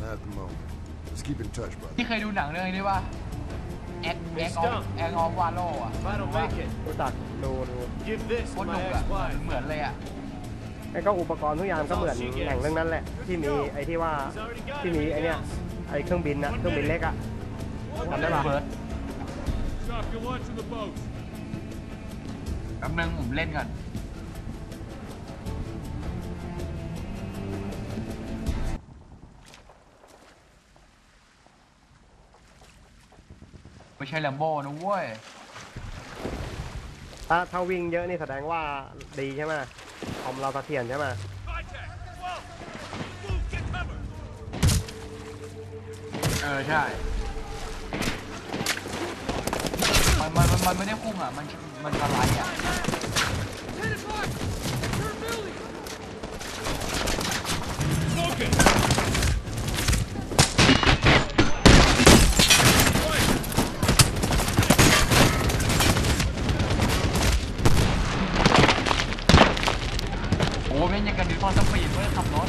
Not at the moment. Let's keep in touch, brother. ที่เคยดูหนังเรื่องนี้ว่าแอคแอคออฟแอคออฟวาโลอะ If I don't make it, รู้จักดูดู give this โค to ตรหนุ my กอะ ex-wife. เหมือนเลยอะไอ้ก็อุปกรณ์ทุกอย่างก็เหมือนหนังเรื่องนั้นแหละ ที่มีไอ้ที่ว่าที่มีไอ้เนี่ยไอ้เครื่องบินนะเครื่องบินเล็กอะจำได้ปะเฟิร์ส Stop your lunch in the boat. แป๊บนึงผมเล่นก่อน ไม่ใช่แลมโบ้นะเว้ย ถ้าถ้าวิ่งเยอะนี่แสดงว่าดีใช่ไหมคอมเราเสถียรใช่ไหม Contact. Whoa. Move. Get cover. เออ ใช่ มันมันมันมันไม่ได้พุ่งอะ มันมันสไลด์อะ Smoke โอ้ไม่ยังกันดิฟอนสปีดเพื่อขับรถ